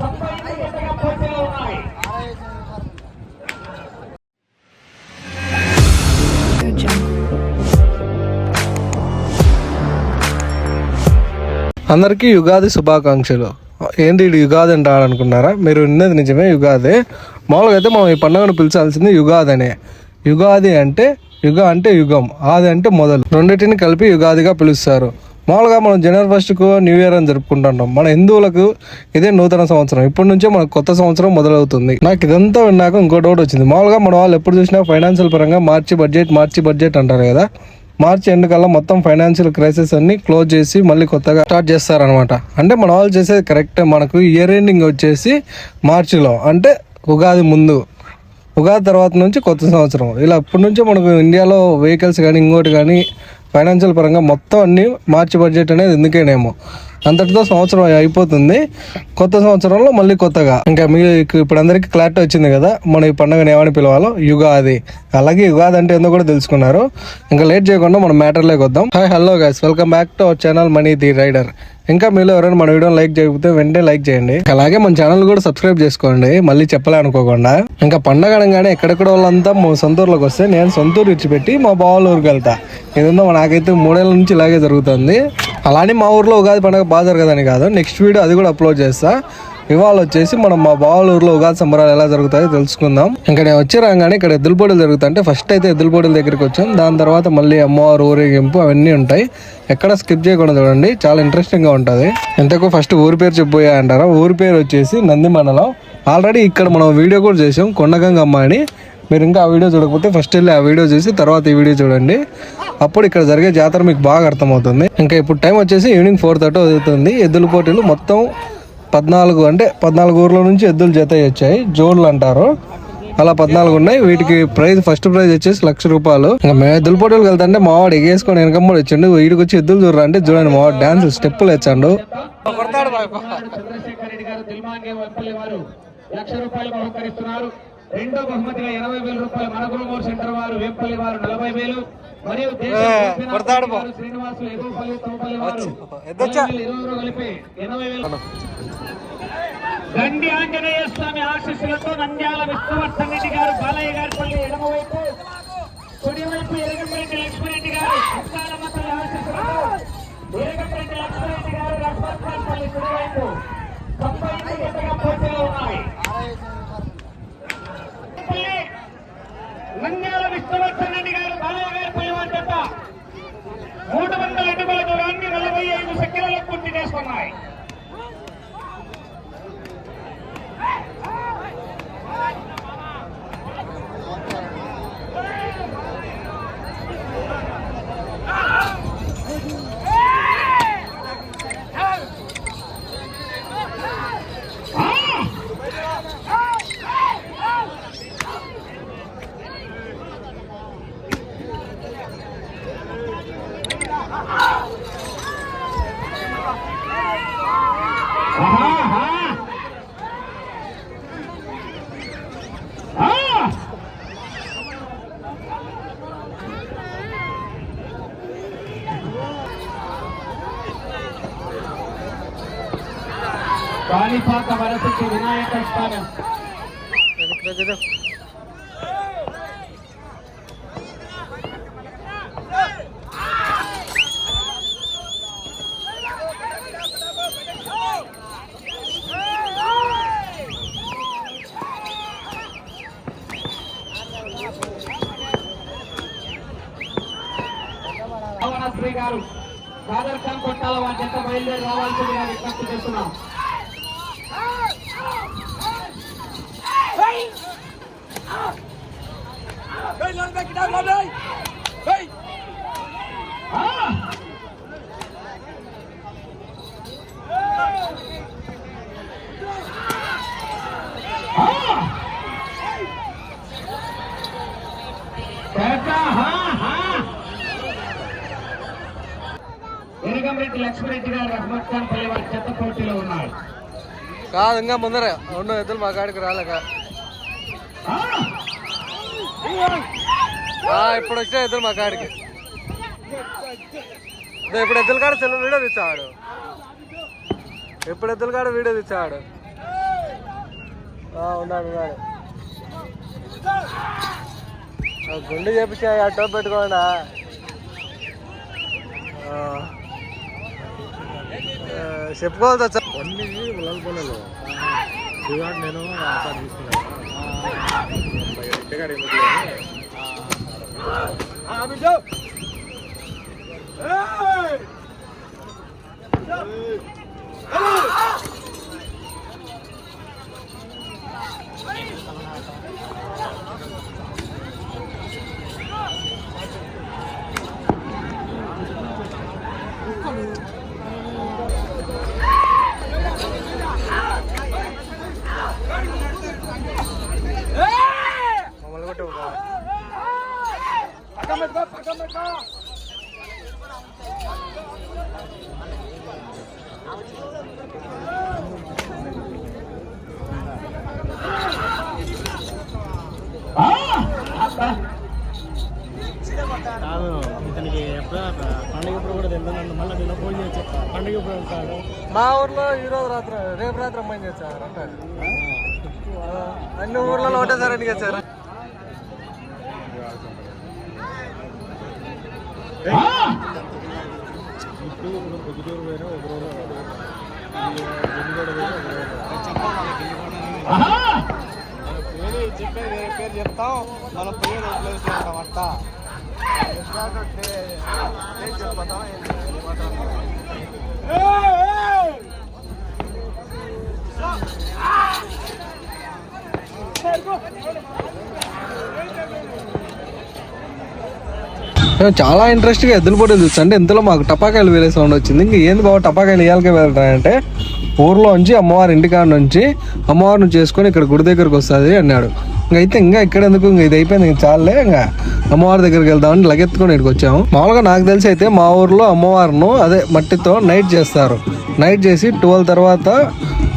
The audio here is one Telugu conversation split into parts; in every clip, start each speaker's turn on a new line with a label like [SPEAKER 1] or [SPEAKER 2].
[SPEAKER 1] తొంభై పోటీలో ఉన్నాయి
[SPEAKER 2] అందరికీ యుగాది శుభాకాంక్షలు. ఏంటి ఇది యుగాది అంటారు అనుకున్నారా? మీరు విన్నది నిజమే యుగాది. మామూలుగా అయితే మనం ఈ పండుగను పిలిచాల్సింది యుగాది అనే యుగాది అంటే యుగ అంటే యుగం ఆది అంటే మొదలు. రెండింటిని కలిపి యుగాదిగా పిలుస్తారు. మామూలుగా మనం జనవరి ఫస్ట్కు న్యూ ఇయర్ అని జరుపుకుంటుంటాం. మన హిందువులకు ఇదే నూతన సంవత్సరం. ఇప్పటి నుంచే మనకు కొత్త సంవత్సరం మొదలవుతుంది. నాకు ఇదంతా విన్నాక ఇంకో డౌట్ వచ్చింది. మామూలుగా మన వాళ్ళు ఎప్పుడు చూసినా ఫైనాన్షియల్ పరంగా మార్చి బడ్జెట్ మార్చి బడ్జెట్ అంటారు కదా. మార్చి ఎండ్ కల్లా మొత్తం ఫైనాన్షియల్ క్రైసిస్ అన్ని క్లోజ్ చేసి మళ్ళీ కొత్తగా స్టార్ట్ చేస్తారనమాట అంటే మన వాళ్ళు చేసేది కరెక్ట్ మనకు ఇయర్ ఎండింగ్ వచ్చేసి మార్చిలో. అంటే ఉగాది ముందు. ఉగాది తర్వాత నుంచి కొత్త సంవత్సరం. ఇలా అప్పటి నుంచే మనకు ఇండియాలో వెహికల్స్ కానీ ఇంకోటి కానీ ఫైనాన్షియల్ పరంగా మొత్తం అన్ని మార్చి బడ్జెట్ అనేది ఎందుకేనేమో. అంతటితో సంవత్సరం అయిపోతుంది. కొత్త సంవత్సరంలో మళ్ళీ కొత్తగా. ఇంకా మీకు ఇప్పుడు అందరికీ క్లారిటీ వచ్చింది కదా మనం ఈ పండుగను ఏమని పిలవాలో? యుగాది. అలాగే యుగాది అంటే ఏందో కూడా తెలుసుకున్నారు. ఇంకా లేట్ చేయకుండా మనం మ్యాటర్లోకి వద్దాం. Hi hello guys welcome back to our channel money the rider ఇంకా మీలో ఎవరైనా మన వీడియో లైక్ చేయకపోతే వెంటనే లైక్ చేయండి. అలాగే మన ఛానల్ కూడా సబ్స్క్రైబ్ చేసుకోండి. మళ్ళీ చెప్పలే అనుకోకుండా. ఇంకా పండగ అనగానే ఎక్కడెక్కడ వాళ్ళంతా మా సొంతూరులోకి వస్తే నేను సొంతూరు ఇచ్చిపెట్టి మా బావల ఊరికి వెళ్తా. ఏదో నాకైతే మూడేళ్ళ నుంచి ఇలాగే జరుగుతుంది. అలానే మా ఊర్లో ఉగాది పండుగ బాగా జరగదని కాదు. నెక్స్ట్ వీడియో అది కూడా అప్లోడ్ చేస్తా. ఇవాళ వచ్చేసి మనం మా బావల ఊర్లో ఉగాది సంబరాలు ఎలా జరుగుతాయో తెలుసుకుందాం. ఇంకా నేను వచ్చి రాగానే ఇక్కడ ఎద్దుల పోటీలు జరుగుతాయంటే ఫస్ట్ అయితే ఎద్దుల పోటీల దగ్గరికి వచ్చాం. దాని తర్వాత మళ్ళీ అమ్మవారు ఊరేగింపు అవన్నీ ఉంటాయి. ఎక్కడ స్కిప్ చేయకుండా చూడండి. చాలా ఇంట్రెస్టింగ్గా ఉంటది. ఎంతకు ఫస్ట్ ఊరి పేరు చెప్పబోయా అంటారా? ఊరి పేరు వచ్చేసి నంది మండలం. ఆల్రెడీ ఇక్కడ మనం వీడియో కూడా చేసాం కొండగంగమ్మ అని. మీరు ఇంకా ఆ వీడియో చూడకపోతే ఫస్ట్ వెళ్ళి ఆ వీడియో చూసి తర్వాత ఈ వీడియో చూడండి. అప్పుడు ఇక్కడ జరిగే జాతర మీకు బాగా అర్థమవుతుంది. ఇంకా ఇప్పుడు టైం వచ్చేసి ఈవినింగ్ ఫోర్ థర్టీ అవుతుంది. ఎద్దుల పోటీలు మొత్తం పద్నాలుగు అంటే పద్నాలుగు ఊర్ల నుంచి ఎద్దులు జత వచ్చాయి. జోడ్లు అంటారు. అలా పద్నాలుగు ఉన్నాయి. వీటికి ప్రైజ్ ఫస్ట్ ప్రైజ్ వచ్చేసి లక్ష రూపాయలు. ఇంకా మేము ఎద్దుల పోటీలకు వెళ్తాంటే మావాడు ఎగేసుకొని వెనకమ్మడి వచ్చిండు. వీడికి వచ్చి ఎద్దులు చూడరా అంటే చూడండి మావాడు డాన్స్ స్టెప్పులు వేచాడు
[SPEAKER 1] లక్ష రూపాయలు బహుకరిస్తున్నారు. రెండో బహుమతిగా ఎనభై వేల రూపాయలు మనగురుమూరు సెంటర్ వారు వేంపల్లి వారు నలభై వేలు. మరియు శ్రీనివాసులు ఎగుపల్లి తోపల్లి వారు ఇరువురు కలిపి ఎనభై వేలు. గండి ఆంజనేయ స్వామి ఆశీస్సులతో నంద్యాల విష్ణువర్ధన్ రెడ్డి గారు బాలయ్య గారి పల్లి ఎడమవైపు. కుడివైపు ఎరగంరెడ్డి లక్ష్మీరెడ్డి గారు అక్కాలమ్మ తల్లి ఆశీస్సులతో. ఎరగంరెడ్డి లక్ష్మీరెడ్డి గారు రఘువర్ధన్ పల్లి కుడివైపు. తొంభై ఐదు పోటీలో ఉన్నాయి పల్లి నంద్యాల విష్ణువర్ధన్ రెడ్డి గారు బాలయ్య గారి పల్లి వారి జత మూడు వందల అడుగుల దూరాన్ని నలభై ఐదు సెకండ్లలో పూర్తి చేసుకున్నాయి ఆహా! ఆ! కాణిపాక వరసకి వినాయక స్థానం శ్రీ గారు కాదర్ కొట్టాల వారి జత బయలుదేరి రావాల్సిందిగా విజ్ఞప్తి చేస్తున్నాం. ఆ! ఆ! పేట, హా, హా. ఎనగంరెడ్డి లక్ష్మీరెడ్డి గారు రహమత్ ఖాన్ పల్లి వారి చెత్త పోటీలో ఉన్నారు
[SPEAKER 2] కాదు ఇంకా ముందరే రెండు ఎద్దులు మా కాడికి రాలేక
[SPEAKER 1] ఆ!
[SPEAKER 2] ఆ, ఇప్పుడు వచ్చే ఇద్దరు మా కాడికి. ఇప్పుడు ఎద్దుల కాడ సెల్ వీడియో తెచ్చాడు ఇప్పుడు ఎద్దుల కాడ వీడియో తెచ్చాడు ఉన్నాడు ఉన్నాడు. గుండె చేపించా అటో పెట్టుకోండా. చెప్పుకోవాలి వచ్చా?
[SPEAKER 3] కొన్ని నేను తీసుకున్నాను ఇంటికాడ కాదు ఇతనికి ఎప్పుడు పండుగ ఇప్పుడు కూడా తెలియదు మళ్ళీ నిన్న ఫోన్ చేసి పండుగ ఇప్పుడు వెళ్తాడు
[SPEAKER 2] మా ఊర్లో ఈ రోజు రాత్రి రేపు రాత్రి అమ్మాయి చేశారు అంటే అన్ని ఊర్లలో ఒకటేసారి ఎన్నిక వచ్చారు
[SPEAKER 1] ఆ!
[SPEAKER 3] ఇప్పుడు ఇప్పుడు పొద్దుటూరు పోయినా ఒక రోజు జమ్మిగూడ పోయినా ఒక రోజు
[SPEAKER 1] ఆహా!
[SPEAKER 3] పేరు చెప్పేది వేరే పేరు చెప్తాం మనం పోయేది ఒక ప్లేస్ ఉంటాం అట్ట
[SPEAKER 2] మేము చాలా ఇంట్రెస్ట్గా ఎద్దుల పోటీలు చూస్తాం. అంటే ఇంతలో మాకు టపాకాయలు వేలే సౌండ్ వచ్చింది. ఇంకా ఏంది బాబు టపాకాయలు ఇయ్యాలకే వెళ్తాయంటే ఊర్లో నుంచి అమ్మవారి ఇంటికాడ నుంచి అమ్మవారిని చేసుకొని ఇక్కడ గుడి దగ్గరకు వస్తుంది అన్నాడు. ఇంకా అయితే ఇంకా ఇక్కడ ఎందుకు? ఇంకా ఇది అయిపోయింది. ఇంకా చాలే ఇంకా అమ్మవారి దగ్గరికి వెళ్దామని లగెత్తుకొని ఇక్కడికి వచ్చాము. మామూలుగా నాకు తెలిసి అయితే మా ఊర్లో అమ్మవారిను అదే మట్టితో నైట్ చేస్తారు. నైట్ చేసి ట్వెల్వ్ తర్వాత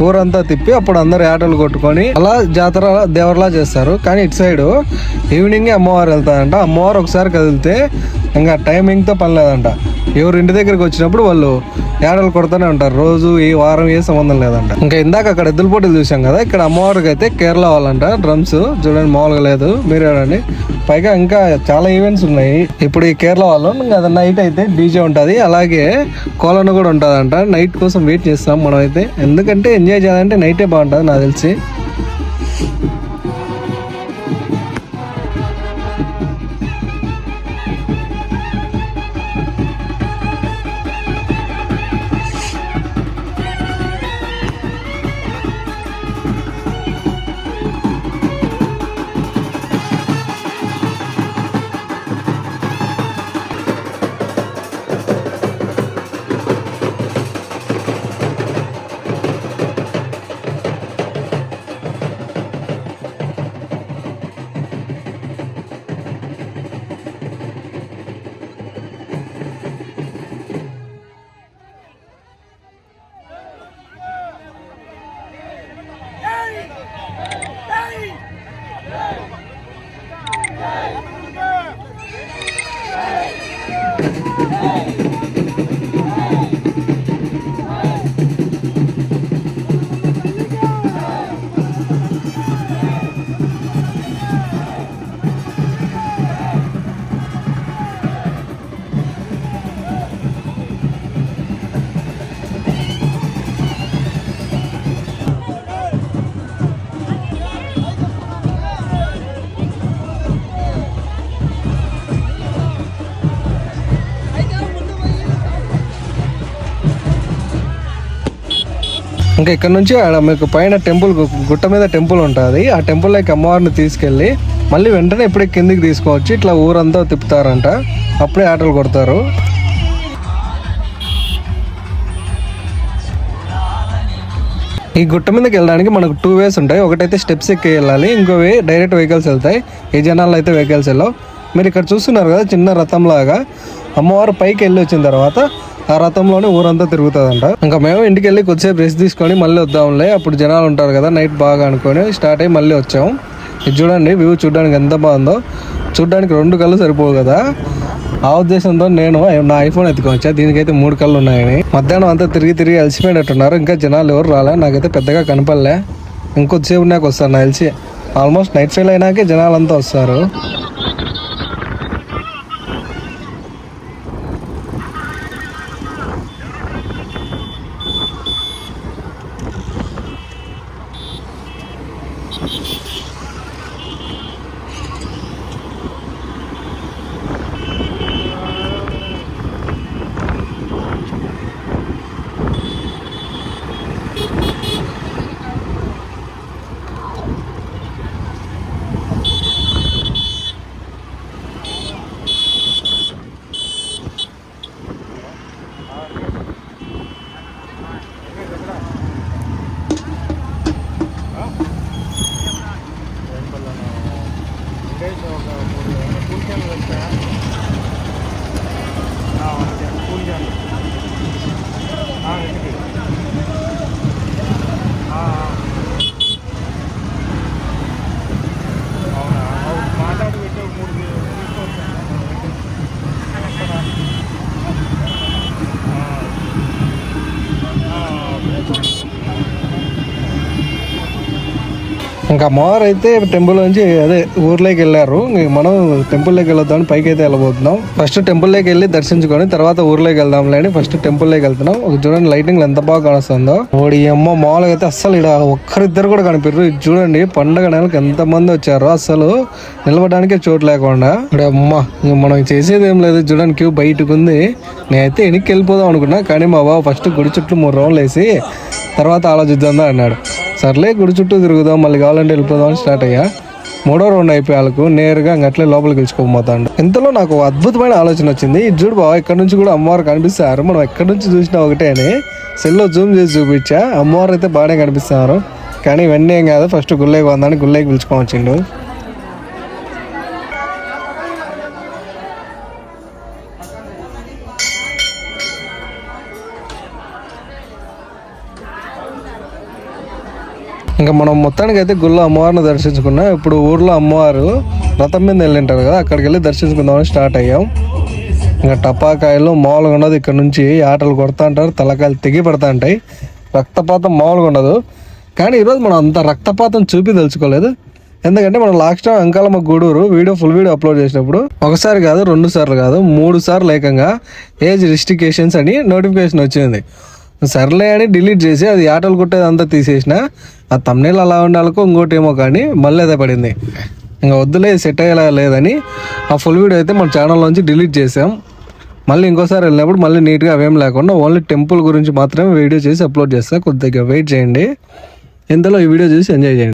[SPEAKER 2] ఊరంతా తిప్పి అప్పుడు అందరు ఆటలు కొట్టుకొని అలా జాతర దేవర్లా చేస్తారు. కానీ ఇటు సైడ్ ఈవినింగ్ అమ్మవారు వెళ్తారంట. అమ్మవారు ఒకసారి కదిలితే ఇంకా టైమింగ్తో పని లేదంట. ఎవరు ఇంటి దగ్గరికి వచ్చినప్పుడు వాళ్ళు ఏడలు కొడుతూనే ఉంటారు. రోజు ఈ వారం ఏ సంబంధం లేదంట. ఇంకా ఇందాక అక్కడ ఎద్దుల పోటీలు చూసాం కదా ఇక్కడ అమ్మవారికి అయితే కేరళ వాళ్ళంట డ్రమ్స్. చూడండి మామూలుగా లేదు. మీరు ఏడండి పైగా ఇంకా చాలా ఈవెంట్స్ ఉన్నాయి. ఇప్పుడు ఈ కేరళ వాళ్ళు ఇంకా అది నైట్ అయితే డీజే ఉంటుంది. అలాగే కోలను కూడా ఉంటుందంట. నైట్ కోసం వెయిట్ చేస్తాం మనం అయితే ఎందుకంటే ఎంజాయ్ చేయాలంటే నైటే బాగుంటుంది నాకు తెలిసి. ఇంకా ఇక్కడ నుంచి ఆడ మీకు పైన టెంపుల్ గుట్ట మీద టెంపుల్ ఉంటుంది. ఆ టెంపుల్లోకి అమ్మవారిని తీసుకెళ్ళి మళ్ళీ వెంటనే ఇప్పుడే కిందికి తీసుకోవచ్చు ఇట్లా ఊరంతా తిప్పుతారంట. అప్పుడే ఆటలు కొడతారు. ఈ గుట్ట మీదకి వెళ్ళడానికి మనకు టూ వేస్ ఉంటాయి. ఒకటైతే స్టెప్స్ ఎక్కి వెళ్ళాలి ఇంకోవి డైరెక్ట్ వెహికల్స్ వెళ్తాయి. ఈ జనాలు అయితే వెహికల్స్ వెళ్ళవు మీరు ఇక్కడ చూస్తున్నారు కదా చిన్న రథం లాగా. అమ్మవారు పైకి వెళ్ళి వచ్చిన తర్వాత ఆ రథంలోనే ఊరంతా తిరుగుతుందంట. ఇంకా మేము ఇంటికి వెళ్ళి కొద్దిసేపు రెస్ట్ తీసుకొని మళ్ళీ వద్దాంలే అప్పుడు జనాలు ఉంటారు కదా నైట్ బాగా అనుకొని స్టార్ట్ అయ్యి మళ్ళీ వచ్చాము ఇది చూడండి వ్యూ చూడడానికి ఎంత బాగుందో. చూడడానికి రెండు కళ్ళు సరిపోవు కదా. ఆ ఉద్దేశంతో నేను నా ఐఫోన్ ఎత్తుకొచ్చా దీనికైతే మూడు కళ్ళు ఉన్నాయని. మధ్యాహ్నం అంతా తిరిగి తిరిగి అలసిపోయినట్టున్నారు. ఇంకా జనాలు ఎవరు రాలే నాకైతే పెద్దగా కనపడలే. ఇంకొద్దిసేపు నాకు వస్తారు నా తెలిసి ఆల్మోస్ట్ నైట్ ఫెయిల్ అయినాకే జనాలు అంతా వస్తారు
[SPEAKER 3] ఉండేసి ఒక మూడు కూల్ క్యాన్లు వచ్చా కూల్ క్యాన్లు ఇంటికి ఆ, ఆ. అవునా అవును, మాట్లాడి పెట్టి ఒక మూడు తీసుకొచ్చాను వస్తారా? ఆ, ఆ, ఓకే.
[SPEAKER 2] ఇంకా అమ్మవారు అయితే టెంపుల్ నుంచి అదే ఊర్లోకి వెళ్ళారు. మనం టెంపుల్లోకి వెళ్దాం పైకి అయితే వెళ్ళబోతున్నాం. ఫస్ట్ టెంపుల్లోకి వెళ్ళి దర్శించుకొని తర్వాత ఊర్లోకి వెళ్దాంలే అని ఫస్ట్ టెంపుల్లోకి వెళ్తున్నాం. ఒక చూడండి లైటింగ్ ఎంత బాగా కానొస్తుందో. ఓడి అమ్మ మామూలుగా అయితే అస్సలు ఇక్కడ ఒక్కరిద్దరు కూడా కనిపించారు ఇది చూడండి పండగ నెలకు ఎంత మంది వచ్చారో. అసలు నిలబడడానికే చోటు లేకుండా. ఇక్కడ అమ్మ మనం చేసేది ఏం లేదు. చూడండి క్యూ బయటకు ఉంది నేనైతే వెనక్కి వెళ్ళిపోదాం అనుకున్నా. కానీ మా బావ ఫస్ట్ గుడి చుట్టూ మూడు రౌండ్లు వేసి తర్వాత ఆలోచిద్దాం అన్నాడు. సర్లే గుడి చుట్టూ తిరుగుదాం మళ్ళీ కావాలంటే వెళ్ళిపోదాం అని స్టార్ట్ అయ్యా. మూడో రౌండ్ అయిపోయాలకు నేరుగా అట్లే లోపలికి గెలుచుకోబోతాడు ఇంతలో నాకు అద్భుతమైన ఆలోచన వచ్చింది. ఇది చూడు బావ ఇక్కడ నుంచి కూడా అమ్మవారు కనిపిస్తారు. మనం ఎక్కడి నుంచి చూసినా ఒకటే అని సెల్లో జూమ్ చేసి చూపించా. అమ్మవారు అయితే బాగానే కనిపిస్తున్నారు. కానీ ఇవన్నీ ఏం కాదు. ఫస్ట్ గుళ్ళేకి వందని గుళ్ళేకి పిలుచుకొని ఇంకా మనం మొత్తానికి అయితే గుళ్ళో అమ్మవారిని దర్శించుకున్నాం. ఇప్పుడు ఊర్లో అమ్మవారు రథం మీద వెళ్ళింటారు కదా అక్కడికి వెళ్ళి దర్శించుకుందామని స్టార్ట్ అయ్యాం. ఇంకా టపాకాయలు మామూలుగా ఉండదు ఇక్కడ నుంచి ఆటలు కొడతా ఉంటారు తలకాయలు తెగి పడతా ఉంటాయి. రక్తపాతం మామూలుగా ఉండదు. కానీ ఈరోజు మనం అంత రక్తపాతం చూపి తెలుసుకోలేదు. ఎందుకంటే మనం last time Ankalamma Gudur video full video upload చేసినప్పుడు ఒకసారి కాదు రెండు సార్లు కాదు మూడు సార్లు ఏకంగా ఏజ్ రిస్ట్రికేషన్స్ అని నోటిఫికేషన్ వచ్చింది. సర్లే అని డిలీట్ చేసి అది ఆటలు కొట్టేది అంతా తీసేసిన ఆ తమ్నేలు అలా ఉండాలకో ఇంకోటి ఏమో కానీ మళ్ళీ అదే పడింది. ఇంకా వద్దులే సెట్ అయ్యేలా లేదని ఆ ఫుల్ వీడియో అయితే మన ఛానల్లోంచి డిలీట్ చేసాం. మళ్ళీ ఇంకోసారి వెళ్ళినప్పుడు మళ్ళీ నీట్గా అవేం లేకుండా ఓన్లీ టెంపుల్ గురించి మాత్రమే వీడియో చేసి అప్లోడ్ చేస్తా. కొద్దిగా వెయిట్ చేయండి. ఇంతలో ఈ వీడియో చూసి ఎంజాయ్ చేయండి.